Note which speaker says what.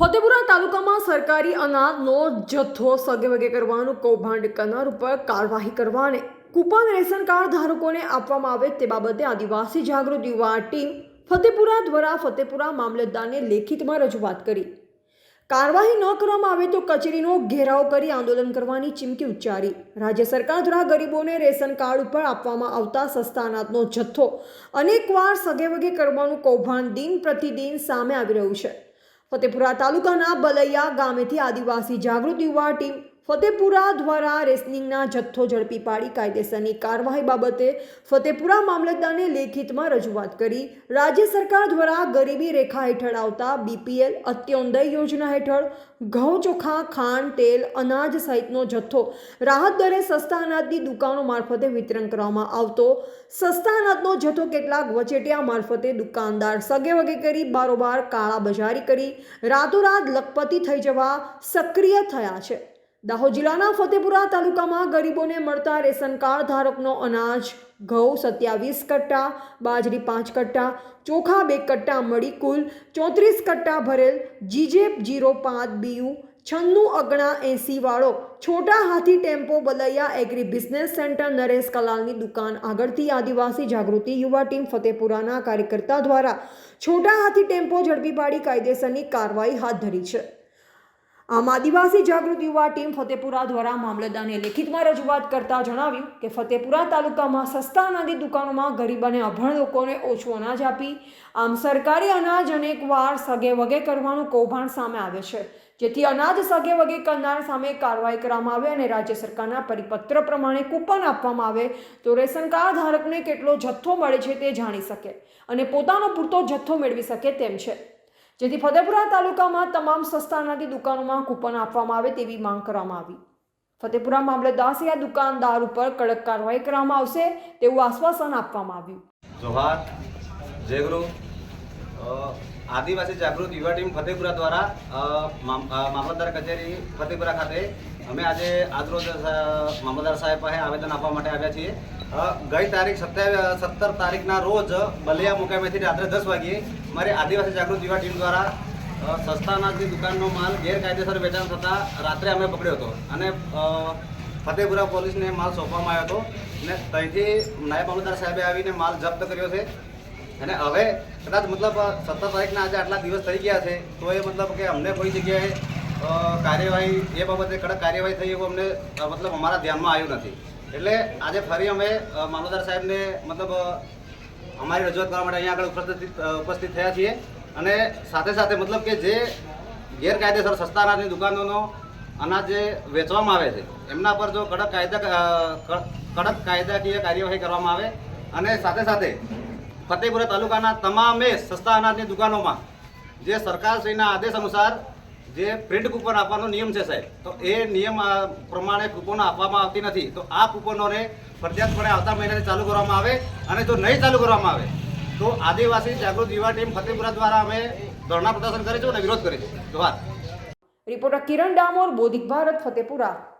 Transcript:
Speaker 1: ફતેપુરા તાલુકામાં સરકારી અનાજનો જથ્થો સગેવગે કરવાનું કૌભાંડ કરનાર ઉપર કાર્યવાહી કરવા અને કૂપન રેશન કાર્ડ ધારકોને આપવામાં આવે તે બાબતે આદિવાસી જાગૃતિ યુવા ટીમ ફતેપુરા દ્વારા ફતેપુરા મામલતદારને લેખિતમાં રજૂઆત કરી. કાર્યવાહી ન કરવામાં આવે તો કચેરીનો ઘેરાવ કરી આંદોલન કરવાની ચીમકી ઉચ્ચારી. રાજ્ય સરકાર દ્વારા ગરીબોને રેશન કાર્ડ ઉપર આપવામાં આવતા સસ્તા અનાજનો જથ્થો અનેકવાર સગેવગે કરવાનું કૌભાંડ દિન પ્રતિદિન સામે આવી રહ્યું છે. ફતેપુરા તાલુકાના બલૈયા ગામેથી આદિવાસી જાગૃત યુવા ટીમ ફતેપુરા દ્વારા રેસલિંગના જથ્થો ઝડપી પાડી કાયદેસરની કાર્યવાહી બાબતે ફતેપુરા મામલતદારને લેખિતમાં રજૂઆત કરી. રાજ્ય સરકાર દ્વારા ગરીબી રેખા હેઠળ આવતા બીપીએલ અત્યોદય યોજના હેઠળ ઘઉં ચોખા, ખાંડ, તેલ, અનાજ સહિતનો જથ્થો રાહત દરે સસ્તા અનાજની દુકાનો મારફતે વિતરણ કરવામાં આવતો. સસ્તા અનાજનો જથ્થો કેટલાક વચેટિયા મારફતે દુકાનદાર સગે વગે કરી, બારોબાર કાળા બજારી કરી. રાતોરાત લખપતિ થઈ જવા સક્રિય થયા છે. દાહોદ જિલ્લાના ફતેપુરા તાલુકામાં ગરીબોને મળતા રેશન કાર્ડ ધારકનો અનાજ, ઘઉં સત્યાવીસ કટ્ટા, બાજરી પાંચ કટ્ટા, ચોખા બે કટ્ટા મળી કુલ ચોત્રીસ કટ્ટા ભરેલ જીજે જીરો પાંચ બીયુ, છન્નું અગણા એંસીવાળો Chhota Hathi tempo Balaiya agri business center Naresh કલાલની દુકાન. આગળથી આદિવાસી જાગૃતિ યુવા ટીમ ફતેપુરાના કાર્યકર્તા દ્વારા છોટા હાથી ટેમ્પો ઝડપી પાડી કાયદેસરની કાર્યવાહી હાથ ધરી છે. આમ આદિવાસી જાગૃતિ યુવા ટીમ ફતેપુરા દ્વારા મામલતદારને લેખિતમાં રજૂઆત કરતા જણાવ્યું કે ફતેપુરા તાલુકામાં સસ્તા અનાજની દુકાનોમાં ગરીબ અને અભણ લોકોને ઓછું અનાજ આપી આમ સરકારી અનાજ અનેકવાર સગે વગે કરવાનું કૌભાંડ સામે આવે છે. જેથી અનાજ સગે વગે કરનાર સામે કાર્યવાહી કરવામાં આવે અને રાજ્ય સરકારના પરિપત્ર પ્રમાણે કૂપન આપવામાં આવે તો રેશન કાર્ડ ધારકને કેટલો જથ્થો મળે છે તે જાણી શકે અને પોતાનો પૂરતો જથ્થો મેળવી શકે તેમ છે. જેથી ફતેપુરા તાલુકામાં તમામ સસ્તાનાથી દુકાનોમાં કૂપન આપવામાં આવે તેવી માંગ કરવામાં આવી. ફતેપુરા મામલતદારશ્રી આ દુકાનદાર ઉપર કડક કાર્યવાહી કરવામાં આવશે તેવું આશ્વાસન આપવામાં આવ્યું.
Speaker 2: જોહાર જયગુરુ આદિવાસી જાગૃત યુવા ટીમ ફતેપુરા દ્વારા મામલતદાર કચેરી ફતેપુરા ખાતે અમે આજે આજરોજ અ, મામલતદાર સાહેબ પાસે આવેદન આપવા માટે આવ્યા છીએ. ગઈ તારીખ સત્યાવીસ સત્તર તારીખના રોજ બલિયા મુકામેથી રાત્રે દસ વાગ્યે મારી આદિવાસી જાગૃત યુવા ટીમ દ્વારા સંસ્થાના જે દુકાનનો માલ ગેરકાયદેસર વેચાણ થતાં રાત્રે અમે પકડ્યો હતો અને ફતેપુરા પોલીસને માલ સોંપવામાં આવ્યો હતો. અને ત્યાંથી નાયબ મામલતદાર સાહેબે આવીને માલ જપ્ત કર્યો છે. અને હવે કદાચ મતલબ સત્તર તારીખના આજે આટલા દિવસ થઈ ગયા છે, તો એ મતલબ કે અમને કોઈ જગ્યાએ કાર્યવાહી, એ બાબતે કડક કાર્યવાહી થઈ એવું અમને મતલબ અમારા ધ્યાનમાં આવ્યું નથી. એટલે આજે ફરી અમે મામલતદાર સાહેબને મતલબ અમારી રજૂઆત કરવા માટે અહીંયા આગળ ઉપસ્થિત ઉપસ્થિત થયા છીએ. અને સાથે સાથે મતલબ કે જે ગેરકાયદેસર સસ્તા અનાજની દુકાનોનો અનાજ જે વેચવામાં આવે છે, એમના પર જો કડક કાયદા કડક કાયદાકીય કાર્યવાહી કરવામાં આવે. અને સાથે સાથે ફતેપુરા તાલુકાના તમામે સસ્તા અનાજની દુકાનોમાં જે સરકારશ્રીના આદેશ અનુસાર જે પ્રિન્ટ કૂપન આપવાનો નિયમ છે સાહેબ, તો એ નિયમ પ્રમાણે કૂપનો આપવામાં આવતી નથી. તો આ કૂપનોને ફરજિયાતપણે આવતા મહિનાથી ચાલુ કરવામાં આવે અને જો નહીં ચાલુ કરવામાં આવે, તો આદિવાસી જાગૃત યુવા ટીમ ફતેપુરા દ્વારા અમે ધરણા પ્રદર્શન કરીશું અને વિરોધ કરીશું. જોહાર
Speaker 1: રિપોર્ટર કિરણ ડામોર, બોધિક ભારત, ફતેપુરા.